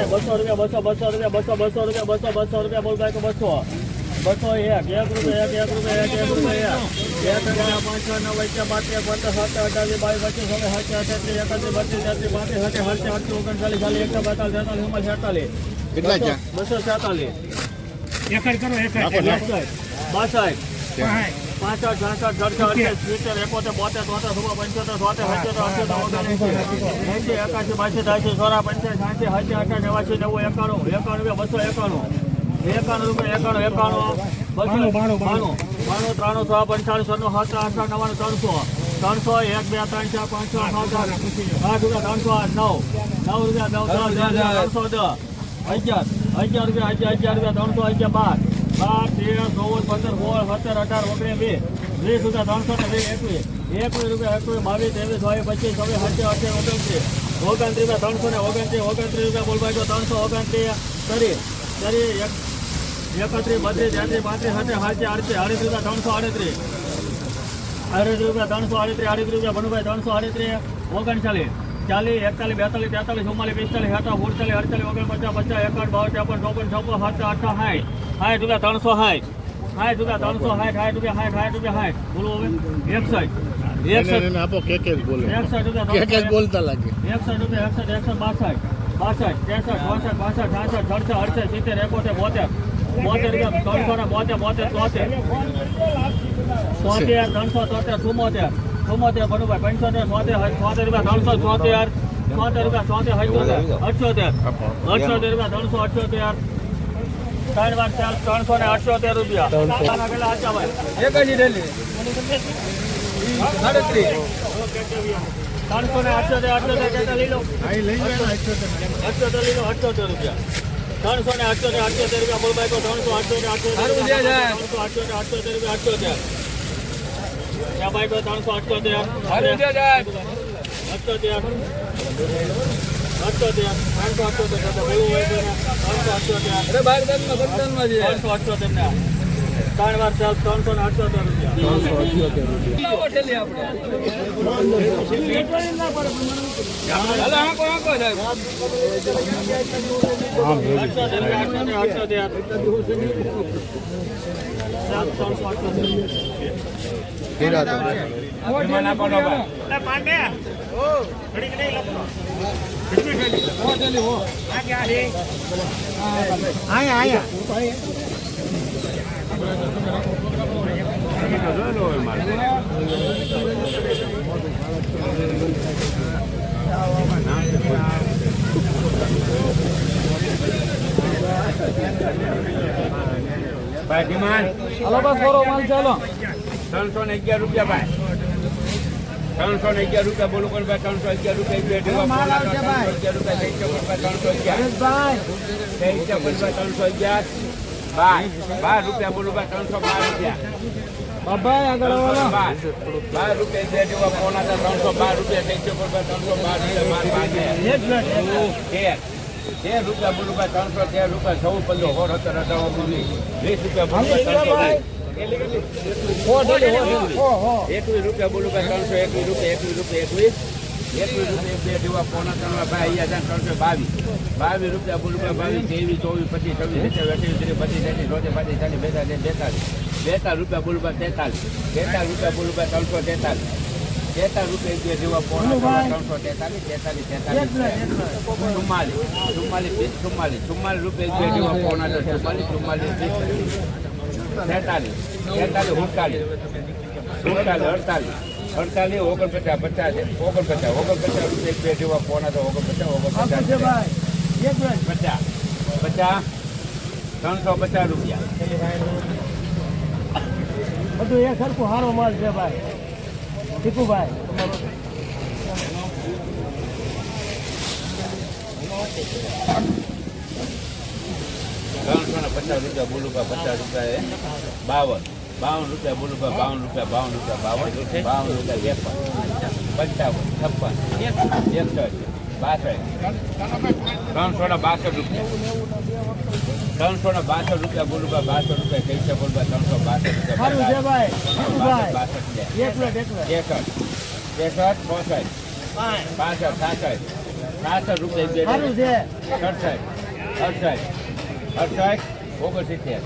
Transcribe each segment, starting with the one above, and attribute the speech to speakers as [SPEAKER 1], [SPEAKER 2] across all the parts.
[SPEAKER 1] ને બસો રૂપિયા બસો બસો રૂપિયા બસો બસો રૂપિયા બસો બસો રૂપિયા બોલ ભાઈ બસો. બસો એક એક રૂપિયા એક એક રૂપિયા એક એક રૂપિયા એક. હજાર રૂપિયા પાંચ છ નવ વચ્ચે બાતરી પંદર સાત અઠાવી બાવીસ પચીસ હવે સાત અઠાત્રીસ એકત્રીસ બત્રીસ તેત્રીસ પાંત્રીસ સાઠ સાઠ આઠસો ઓગણચાલીસ ચાલીસ એકસો બેતાલીસ તેતાલીસ એમાં છેતાલીસ.
[SPEAKER 2] કેટલા
[SPEAKER 1] બસો છેતાલીસ. બાસઠ. પાસઠ છાસઠ સડસઠ અડસઠ સિત્તેર એકોતેર બોતેર તોતેર સોળ પંચોતેર સોતેર સત્યોતેર અઠ્યોતેર એંસી એકાસી બાસી ત્રાસી સોળા પંચાસી સાઠી સાઠી અઠાસી નેવાસી નેવું એકાણું એકાણું રૂપિયા બસો એકાણું. એકાણું રૂપિયા એકાણું એકાણું બસો બાણું બાણું બાણું. ત્રાણું સાત આઠ નવ્વાણું ત્રણસો. ત્રણસો એક બે ત્રણ ચાર પાંચ છ સાત આઠ રૂપિયા ત્રણસો આઠ નવ. નવ રૂપિયા નવ ત્રણસો દસ. અગિયાર. અગિયાર રૂપિયા અગિયાર અગિયાર રૂપિયા ત્રણસો અગિયાર બાર. બાર તેર, ચૌદ, પંદર સત્તર, અઢાર ઓગણીસ વીસ. વીસ રૂપિયા ત્રણસો ને વીસ, એકવીસ. એકવીસ રૂપિયા, એકવીસ, બાવીસ, ત્રેવીસ, બાવીસ, પચીસ, છવ્વીસ સત્તર અઠ્યાવીસ, ઓગણત્રીસ. ઓગણત્રીસ રૂપિયા ત્રણસો ને ઓગણત્રીસ રૂપિયા બોલભાઈ ત્રણસો ઓગણત્રીસ. તરી તરી એક, એકત્રીસ, બત્રીસ તેત્રીસ પાંત્રીસ સત્તર સાતથી આડત્રીસ આડત્રીસ રૂપિયા ત્રણસો આડત્રીસ. આડત્રીસ રૂપિયા ત્રણસો આડત્રીસ આડત્રીસ રૂપિયા ભનુભાઈ ત્રણસો આડત્રીસ. ઓગણચાલીસ, ચાલીસ, એકતાલીસ, બેતાલીસ, તેતાલીસ, ચુમ્માલીસ, પિસ્તાલીસ સાતા સુડતાલીસ અડતાલીસ, ઓગણપચાસ, પચાસ, એકાવન, બાવન, ત્રેપન, ચોપન, છપ્પન સાત આઠ સાઠ સાઠ રૂપિયા ત્રણસો સાઠ સાઠ રૂપિયા ત્રણસો સાઠ સાઠ રૂપિયા સાઠ સાઠ રૂપિયા સાઠ બોલો હવે. એક
[SPEAKER 2] સાઈડ આપો કે કે બોલે.
[SPEAKER 1] એકસઠ રૂપિયા
[SPEAKER 2] બોલતા લાગે.
[SPEAKER 1] એકસઠ રૂપિયા એકસઠ એકસઠ બાસઠ. બાસઠ ત્રેસઠ ચોસઠ બાસઠ છાસઠ સડસઠ અડસઠ સિત્તેર એકોતેર બોતેર. બોતેર રૂપિયા ત્રણસો ને બોતેર બોતેર તોતેર તોતેર ત્રણસો તોતેર ચુમ્મોતેર. ચુમ્મોતેર ભનુભાઈ પંચોતેર છોતેર છોતેર રૂપિયા ત્રણસો છોતેર છોતેર રૂપિયા છોતેર અઠ્યોતેર. અઠ્યોતેર રૂપિયા ત્રણસો અઠ્યોતેર. ત્રણ વાર ચાલ ત્રણસો ને અઠ્યોતેર રૂપિયા. ભાઈ.
[SPEAKER 3] એક જ ડેલી
[SPEAKER 1] ત્રણસો ને અઠ્યોતેર અઠ્યોતેર કેટલા લઈ લો.
[SPEAKER 2] અહીં લઈ જાય અઠ્યોતેર.
[SPEAKER 1] અઠ્યોતેર અઠ્યોતેર રૂપિયા. ત્રણસો ને અઠ્યોતેર અઠ્યોતર રૂપિયા બોલભાઈ તો ત્રણસો અઠ્યોતર અઠ્યોતર ત્રણસો અઠ્યોતર અઠ્યોતર રૂપિયા અઠ્યોતર. ત્યાં ભાઈ તો ત્રણસો અઠ્યોતેર.
[SPEAKER 3] અઠ્યોતેર
[SPEAKER 1] અઠ્યોતર. અઠ્યોતર ત્રણસો અઠ્યોતર થતા બોલવું હોય તો એને ત્રણસો અઠ્યોતર
[SPEAKER 3] અરે બાર દાંતમાં બર્તનમાં છે
[SPEAKER 1] ત્રણસો અઠ્યોતર ને ત્રણ વાર ચાલ ત્રણસો ને અઠ્યોતર રૂપિયા
[SPEAKER 3] ઠેલી એમાં નાખવાનો ભાઈ. ડિમાન્ડ હાલો બસ માલ ચાલો ત્રણસો ને અગિયાર રૂપિયા ભાઈ ત્રણસો ને અગિયાર રૂપિયા બોલું પણ ભાઈ? ત્રણસો અગિયાર રૂપિયા ત્રણસો અગિયાર બાર. બાર રૂપિયા બોલું ભાઈ ત્રણસો બાર રૂપિયા. બાર. બાર રૂપિયા બે ઢેવા પોણા ત્રણસો બાર રૂપિયા ત્રણસો બાર રૂપિયા તેર. રૂપિયા બોલું ભાઈ ત્રણસો તેર રૂપિયા ચૌદ પંદર હોર ઓગણીસ વીસ રૂપિયા એકવીસ રૂપિયા બોલું ભાઈ ત્રણસો એકવીસ રૂપિયા એકવીસ રૂપિયા એકવીસ. એકવીસ રૂપિયા બે જેવા પોણા ત્રણ ભાઈ અહીંયા ત્રણસો બાવીસ. બાવીસ રૂપિયા બોલું બાવીસ ત્રેવીસ ચોવીસ પચીસ છવ્વીસ સત્યાવીસ અઠ્યાવીસ ત્રીસ બત્રીસ તેત્રીસ ચોત્રીસ પાંત્રીસ ચાલીસ બેતાલીસ બેતાલીસ. બેતાલીસ રૂપિયા બોલું ભાઈ તેતાલીસ. તેતાલીસ રૂપિયા બોલું ભાઈ ત્રણસો તેતાલીસ. તેતાલીસ રૂપિયા બે જેવા પોણા ત્રણસો તેતાલીસ તેતાલીસ તેતાલીસ. ચુમ્માલીસ ચુમ્માલીસ વીસ ચુમ્માલીસ ચુમ્માલીસ રૂપિયા બે જેવા પોણા ચુમ્માલીસ ચુમ્માલીસ વીસ તેતાલીસ તેતાલીસ સુડતાલીસ અડતાલીસ અડતાલીસ ઓગણપચાસ પચાસ ઓગણપચાસ ઓગણપચાસ રૂપિયા એક બે જેવા પોણા તો ઓગણપચાસ ઓગણપચાસ પચાસ પચાસ ત્રણસો પચાસ રૂપિયા.
[SPEAKER 1] બધું એ સરખું સારો માલ છે ભાઈ. ટીકુભાઈ
[SPEAKER 3] Thank પચાસ રૂપિયા બોલુકા પચાસ રૂપિયા એ. બાવન. બાવન રૂપિયા બોલુકા બાવન રૂપિયા બાવન રૂપિયા બાવન બાવન રૂપિયા ત્રેપન. પંચાવન છપ્પન. એકસઠ બાસઠ. ત્રણસો ને બાસઠ રૂપિયા. ત્રણસો ને બાસઠ રૂપિયા બોલુકા બાસઠ રૂપિયા કઈ બોલુકા ત્રણસો બાસઠ રૂપિયા બાસઠ એકસઠ ત્રેસઠ ચોસઠ પાસઠ સાસઠ. સાસઠ રૂપિયા સડસઠ અડસઠ. અડસાઠ. અડસાઠ. ઓગણસિત્તેર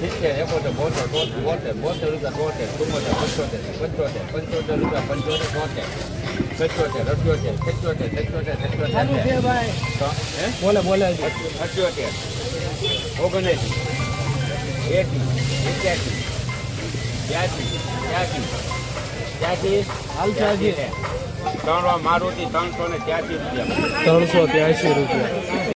[SPEAKER 3] સિત્તેર એકોતેર બોતેર બોતેર બોતેર રૂપિયા તોતેર ચુમ્મોતેર પંચોતેર પંચોતેર પંચોતેર રૂપિયા પંચોતેર તોતેર પંચોતેર અઠ્યોતેર સત્યોતેર સત્યોતેર સત્યોતેર
[SPEAKER 4] બોલે બોલે
[SPEAKER 3] અઠ્યોતેર ઓગણએંસી એંસી એક્યાસી ત્યાસી ત્યાસી ત્યાસી
[SPEAKER 4] હાલ ત્યાસી.
[SPEAKER 3] ત્રણ મારુતિ ત્રણસો ને ત્યાસી રૂપિયા
[SPEAKER 4] ત્રણસો ત્યાસી રૂપિયા